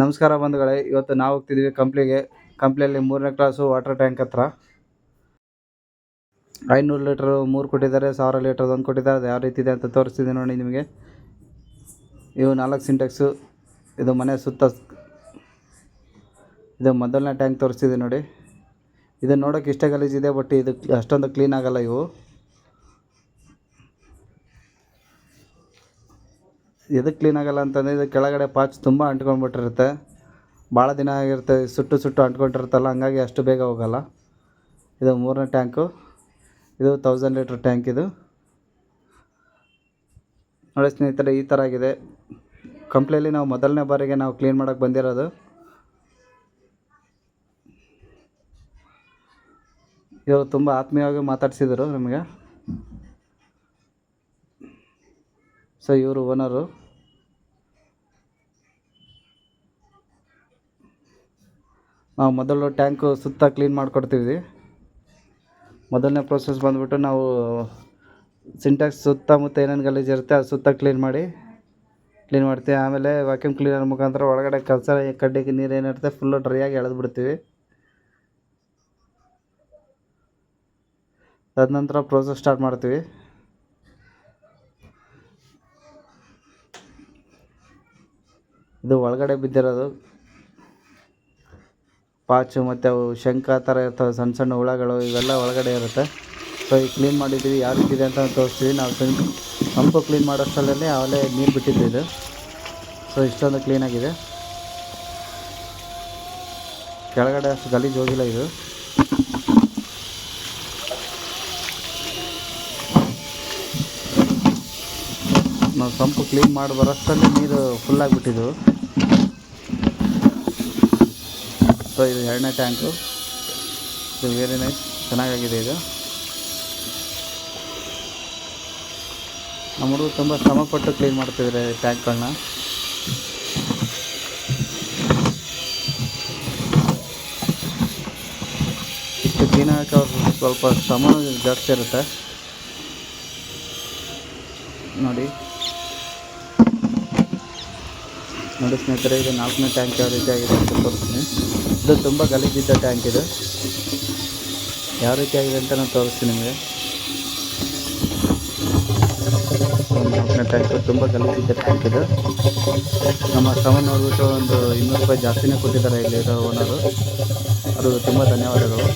ನಮಸ್ಕಾರ ಬಂಧುಗಳೇ, ಇವತ್ತು ನಾವು ಹೋಗ್ತಿದ್ದೀವಿ ಕಂಪ್ಲಿಗೆ. ಕಂಪ್ಲಿಯಲ್ಲಿ ಮೂರನೇ ಕ್ಲಾಸು ವಾಟರ್ ಟ್ಯಾಂಕ್ ಹತ್ರ. ಐನೂರು ಲೀಟ್ರ್ ಮೂರು ಕೊಟ್ಟಿದ್ದಾರೆ, ಸಾವಿರ ಲೀಟ್ರ್ ಒಂದು ಕೊಟ್ಟಿದ್ದಾರೆ. ಅದು ಯಾವ ರೀತಿ ಇದೆ ಅಂತ ತೋರಿಸ್ತಿದ್ದೀನಿ ನೋಡಿ ನಿಮಗೆ. ಇವು ನಾಲ್ಕು ಸಿಂಟೆಕ್ಸು ಇದು ಮನೆ ಸುತ್ತ ಇದು ಮೊದಲನೇ ಟ್ಯಾಂಕ್ ತೋರಿಸ್ತಿದೆ ನೋಡಿ. ಇದು ನೋಡೋಕೆ ಇಷ್ಟೇ ಗಲೀಜಿದೆ ಬಟ್ ಇದು ಅಷ್ಟೊಂದು ಕ್ಲೀನ್ ಆಗಲ್ಲ ಇವು. ಎದಕ್ಕೆ ಕ್ಲೀನ್ ಆಗಲ್ಲ ಅಂತಂದರೆ ಇದು ಕೆಳಗಡೆ ಪಾಚ್ ತುಂಬ ಅಂಟ್ಕೊಂಡ್ಬಿಟ್ಟಿರುತ್ತೆ. ಭಾಳ ದಿನ ಆಗಿರುತ್ತೆ, ಸುಟ್ಟು ಸುಟ್ಟು ಅಂಟ್ಕೊಂಡಿರುತ್ತಲ್ಲ, ಹಂಗಾಗಿ ಅಷ್ಟು ಬೇಗ ಹೋಗಲ್ಲ. ಇದು ಮೂರನೇ ಟ್ಯಾಂಕು ಇದು ತೌಸಂಡ್ ಲೀಟ್ರ್ ಟ್ಯಾಂಕ್ ಇದು. ನೋಡಿ ಸ್ನೇಹಿತರೆ, ಈ ಥರ ಆಗಿದೆ. ಕಂಪ್ಲೇಲಿ ನಾವು ಮೊದಲನೇ ಬಾರಿಗೆ ನಾವು ಕ್ಲೀನ್ ಮಾಡೋಕ್ಕೆ ಬಂದಿರೋದು. ಇವರು ತುಂಬ ಆತ್ಮೀಯವಾಗಿ ಮಾತಾಡಿಸಿದರು ನಮಗೆ. ಸೊ ಇವರು ಓನರು ಮೊದಲು ಟ್ಯಾಂಕು ಸುತ್ತ ಕ್ಲೀನ್ ಮಾಡಿಕೊಡ್ತೀವಿ ಮೊದಲನೇ ಪ್ರೋಸೆಸ್ ಬಂದುಬಿಟ್ಟು ನಾವು ಸಿಂಟ್ಯಾಕ್ಸ್ ಸುತ್ತಮುತ್ತ ಏನೇನು ಗಲೀಜು ಇರುತ್ತೆ ಅದು ಸುತ್ತ ಕ್ಲೀನ್ ಮಾಡಿ ಕ್ಲೀನ್ ಮಾಡ್ತೀವಿ. ಆಮೇಲೆ ವ್ಯಾಕ್ಯೂಮ್ ಕ್ಲೀನರ್ ಮುಖಾಂತರ ಒಳಗಡೆ ಕಸ ಕಡ್ಡಿಗೆ ನೀರು ಏನಿರುತ್ತೆ ಫುಲ್ಲು ಡ್ರೈ ಆಗಿ ಎಳೆದು ಬಿಡ್ತೀವಿ ತದನಂತರ ಪ್ರೋಸೆಸ್ ಸ್ಟಾರ್ಟ್ ಮಾಡ್ತೀವಿ. ಇದು ಒಳಗಡೆ ಬಿದ್ದಿರೋದು. ಪಾಚು ಮತ್ತು ಅವು ಶಂಖ ಥರ ಇರ್ತವೆ, ಸಣ್ಣ ಸಣ್ಣ ಹುಳಗಳು ಇವೆಲ್ಲ ಒಳಗಡೆ ಇರುತ್ತೆ. ಸೊ ಈಗ ಕ್ಲೀನ್ ಮಾಡಿದ್ದೀವಿ, ಯಾವ ರೀತಿ ಇದೆ ಅಂತ ತೋರಿಸ್ತೀವಿ. ನಾವು ಸಂಪ್ ಕ್ಲೀನ್ ಮಾಡೋಷ್ಟರಲ್ಲೇ ಅವಲೇ ನೀರು ಬಿಟ್ಟಿದ್ದು ಇದು. ಸೊ ಇಷ್ಟೊಂದು ಕ್ಲೀನಾಗಿದೆ ಕೆಳಗಡೆ ಅಷ್ಟು ಗಲೀಜು ಹೋಗಿಲ್ಲ ಇದು. ನಾವು ಸಂಪು ಕ್ಲೀನ್ ಮಾಡಿ ಬರೋಷ್ಟರಲ್ಲಿ ನೀರು ಫುಲ್ ಆಗಿಬಿಟ್ಟಿದ್ವು ಸೊ ಇದು ಎರಡನೇ ಟ್ಯಾಂಕು ಇದು ವೆರಿ ನೈಸ್ ಚೆನ್ನಾಗಾಗಿದೆ ಇದು. ನಮ್ಮ ಹುಡುಗರು ತುಂಬ ಶ್ರಮಪಟ್ಟು ಕ್ಲೀನ್ ಮಾಡ್ತಿದ್ದಾರೆ ಟ್ಯಾಂಕ್ಗಳನ್ನ ಇಷ್ಟು ಕ್ಲೀನ್ ಸ್ವಲ್ಪ ಶ್ರಮ ಜಾಸ್ತಿ ಇರುತ್ತೆ. ನೋಡಿ. ನೋಡಿ ಸ್ನೇಹಿತರೆ, ಇದು ನಾಲ್ಕನೇ ಟ್ಯಾಂಕ್ ಯಾವ ರೀತಿ ಆಗಿದೆ ಅಂತ ತೋರಿಸ್ತೀನಿ. ಇದು ತುಂಬ ಗಲೀಜಿದ್ದ ಟ್ಯಾಂಕ್ ಇದು. ಯಾವ ರೀತಿ ಆಗಿದೆ ಅಂತ ನಾನು ತೋರಿಸ್ತೀನಿ ನಿಮಗೆ. ನಾಲ್ಕನೇ ಟ್ಯಾಂಕು ತುಂಬ ಗಲೀಜಿದ್ದ ಟ್ಯಾಂಕ್ ಇದು. ನಮ್ಮ ಶ್ರಮ ನೋಡಿಬಿಟ್ಟು ಒಂದು ಇನ್ನೂರು ರೂಪಾಯಿ ಜಾಸ್ತಿನೇ ಕೊಟ್ಟಿದ್ದಾರೆ ಇಲ್ಲಿರೋ ಓನರು ಅದು ತುಂಬ ಧನ್ಯವಾದಗಳು.